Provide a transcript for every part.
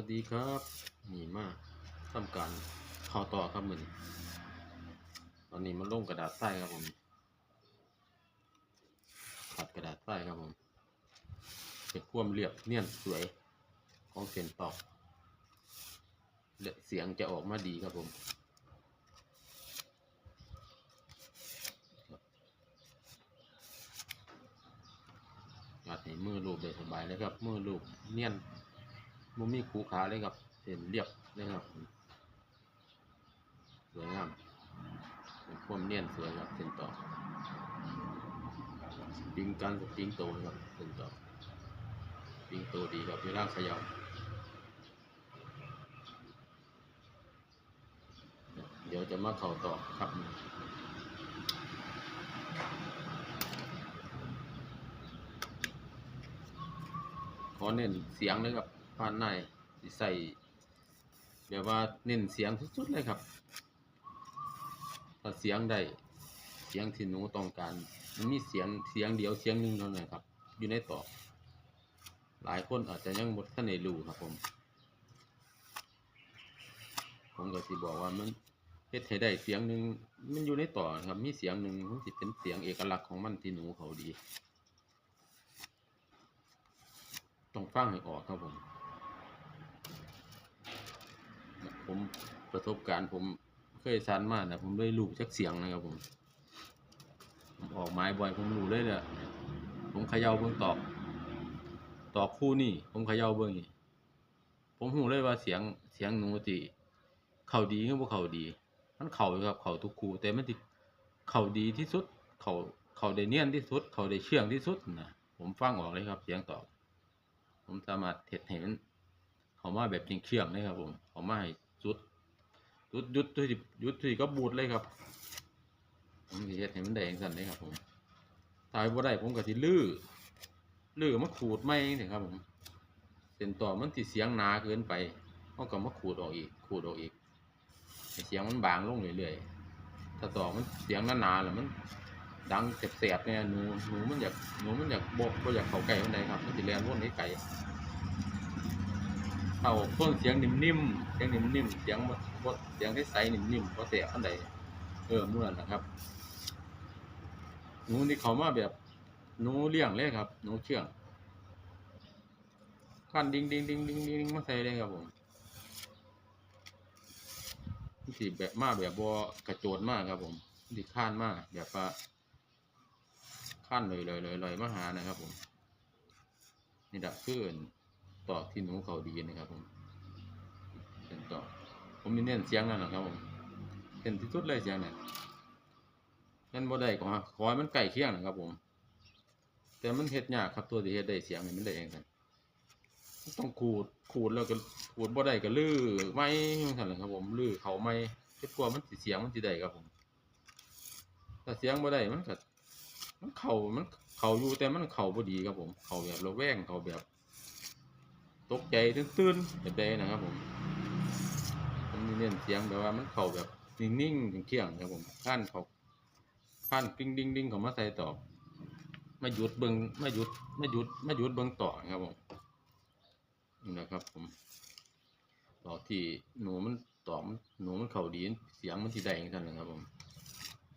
วัสดีครับนี่มาทำการเข้าต่อครับมือนตอนนี้มันลงกระดาษใต้ครับผมขัดกระดาษใต้ครับผมเป็นความเรียบเนียนสวยของเส้นตอกเสียงจะออกมาดีครับผมงัดให้มือลูบได้สบายเลยครับ มือลูบเนียน มุมีคูขาเลยครับเส้นเรียบเลยครับ สวยงามเป็นความเนียนสวยครับเส้นต่อสปริงการสปริงโตครับเส้นต่อสปริงโตดีครับเวลาเขย่าเดี๋ยวจะมาเข่าต่อครับขอเน้นเสียงเลยครับ ผ่านในสิใส่แบบว่าเน้นเสียงสุดๆเลยครับ ถ้าเสียงได้เสียงที่หนูต้องการ มันมีเสียงเสียงเดียวเสียงหนึ่งเท่านั้นครับ อยู่ในต่อหลายคนอาจจะยังบดท่านในรู้ครับผม ผมก็สิบอกว่ามันเฮ็ดให้ได้เสียงหนึ่งมันอยู่ในต่อครับ มีเสียงหนึ่งมันสิเป็นเสียงเอกลักษณ์ของมันที่หนูเขาดี ต้องฟังให้ออกครับผม ผมประสบการณ์ผมเคยสันมานะผมได้รู้จักเสียงนะครับผม ผมออกไม้บ่อยผมรู้เลยเนี่ยผมเขย่าเบิ่งตอก ตอกคู่นี่ ผมเขย่าเบิ่งนี่ผมรู้เลยว่าเสียงเสียงหนูติเข้าดีหรือบ่เข้าดี มันเข้าครับเข้าทุกคู่แต่มันติเข้าดีที่สุด เข้าเข้าได้เนียนที่สุด เข้าได้เชื่องที่สุดนะผมฟังออกเลยครับเสียงตอกผมสามารถเฮ็ดให้มันเขามาแบบเชื่องๆเลยครับผมเขามาให้ สุดยุดยุดยุดยุดที่ก็บูดเลยครับ ผมเฮ็ดให้มันแดงซั่นเลยครับ ผมถ้าบ่ได้ผมก็สิลื้อลื้อมาขูดใหม่นี่ครับ ผมเส้นต่อมันสิเสียงหนาเกินไปเฮาก็มาขูดออกอีก ขูดออกอีกเสียงมันบางลงเรื่อยๆถ้าต่อมันเสียงหนาๆแล้วมัน ดังแสบๆเนี่ยหนูหนูมันอยากหนูมันอยากบ่บ่อยากเข้าใกล้มันได้ครับ มันสิแล่นวนให้ไกล เอาเครื่องเสียงนิ่มๆเสียงนิ่มๆเสียงบ่บ่เสียงใสๆนิ่มๆบ่แสบอันใดเออเมื้อนะครับหนูนี่เขามาแบบหนูเลี้ยงเลยครับหนูเชื่องคันดิ้งดิ้งดิ้งดิ้งดิ้งมาใส่เลยครับผมสิแบบมาแบบบ่กระโจนมากครับผมมันสิข้านมากแบบว่าข้านเลยเลยเลยเลยมาหานะครับผมนี่ดับคืออน ตอกที่หนูเขาดีนะครับผมเป็นตอกผมมีเน้นเสียงนั่นแหละครับผมเป็นที่สุดเลยเสียงนั่นนั่นบ่ได้ก็ขอให้มันใกล้เคียงนะครับผม แต่มันเฮ็ดยากครับตัวที่เฮ็ดได้เสียงนี่มันได้เองกันต้องขูดขูดแล้วก็ขูดบ่ได้ก็ลื้อไม้จังซั่นแหละครับผมลื้อเขาไม้เฮ็ดกลัวมันสิเสียงมันสิได้ครับผมถ้าเสียงบ่ได้มันก็มันเข้ามันเข้าอยู่แต่มันเข้าบ่ดีครับผม เข้าแบบระแวงเข้าแบบ ตกใจตื่นๆแบบใดนะครับผมมันมีเน้นเสียงแบบว่ามันเข้าแบบนิ่งๆเที่ยงๆครับผมข้านเขาข้านปิ้งดิ้งดิ้งเขามาใส่ต่อไม่หยุดเบิงไม่หยุดไม่หยุดไม่หยุดเบิงต่อครับผมนี่นะครับผมต่อที่หนูมันต่อมหนูมันเข่าดีเสียงมันที่ใดอย่างนั้นนะครับผม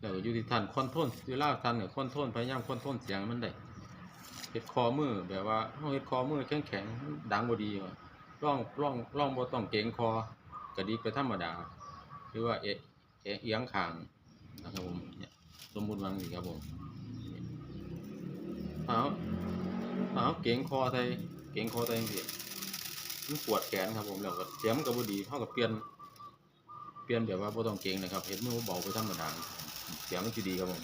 แล้วอยู่ที่ท่านคอนโทรลเวลาท่านเนี่ยคอนโทรลพยายามคอนโทรลเสียงมันได้ เฮ็ดคอมือแบบว่าเฮาเฮ็ดคอมือแข็งแข็งดังบ่ดีว่ะร่องร่องร่องบ่ต้องเกรงคอกระดิกไปธรรมดาหรือว่าเอะเอะเอียงข้างนะครับผมเนี่ยสมมุติว่าอย่างนี้ครับผมเอาเอาเกรงคอใส่เกรงคอใส่จังซี่มันปวดแขนครับผมแล้วก็เสียมก็บ่ดีเฮาก็เปลี่ยนเปลี่ยนแบบว่าบ่ต้องเกรงนะครับเฮ็ดมือเบาไปธรรมดาเสียงมันสิดีครับผม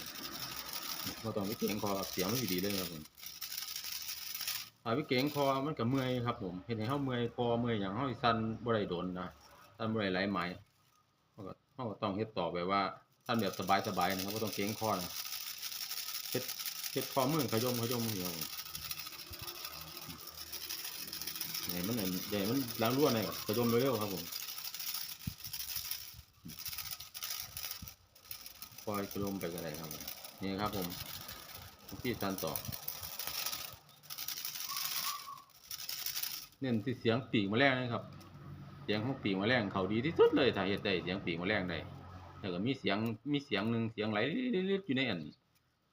บ่ต้องไปเกรงคอเสียงมันสิดีเลยครับผม ถ้าไปเก่งคอมันก็เมื่อยครับผมเห็นให้เฮาเมื่อยคอเมื่อยหยังเฮาสิสั่นบ่ได้โดนนะสั่นบ่ได้หลไหมเฮาก็เฮาก็ต้องเฮ็ดต่อแบบว่าสั่นแบบสบายๆนะครับบ่ต้องเก่งคอนะเฮ็ดเฮ็ดคอมือขยมขยมอย่างเดียวให้มันนั่นใหญ่มันล้างรั่วหน่อยครับขยมเร็วๆครับผมคอยขยมไปก็ได้ครับนี่ครับผมที่สั่นต่อ เน้นที่เสียงปีกแมาแรกนะครับ เสียงของปีกแมลงเขาดีที่สุดเลยถ้าเฮ็ดได้เสียงปีกแมลงได้แล้วก็มีเสียงมีเสียงหนึ่งเสียงไหลลิดๆอยู่ในอัน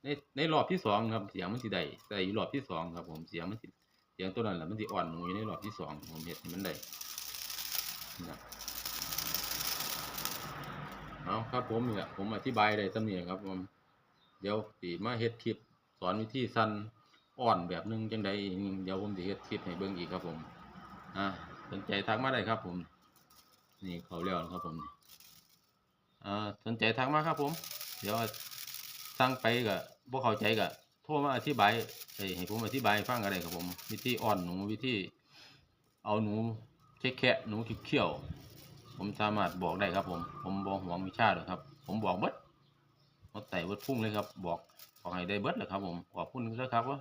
ในในรอบที่สองครับเสียงมันสิได้ได้อยู่รอบที่สองครับ ผมเสียงมันสิเสียงตัวนั้นแหละมันสิอ่อนลงอยู่ในรอบที่สองผมเฮ็ดมันได้นะเอาครับผมเนี่ยผมอธิบายได้สำเนียครับผมเดี๋ยวสิมาเฮ็ดคลิปสอนวิธีสั้น อ่อนแบบนึงจังใดเดี๋ยวผมสิเฮ็ดคลิปให้เบิ่งอีกครับผมอ่าสนใจทักมาได้ครับผม นี่เขาเรียกครับผมอ่าสนใจทักมาครับผม เดี๋ยวสั่งไปก็บ่เข้าใจก็โทรมาอธิบายเอ้ยให้ผมอธิบายฟังก็ได้ครับผม วิธีอ่อนหนูวิธีเอาหนูแคะๆหนูเขี้ยว ผมสามารถบอกได้ครับผม ผมบ่หวงวิชาหรอกครับ ผมบอกเบิดหมดใส่เบิดพุ่งเลยครับ บอกบอกให้ได้เบิดเลยครับผมขอบคุณเลยครับว่า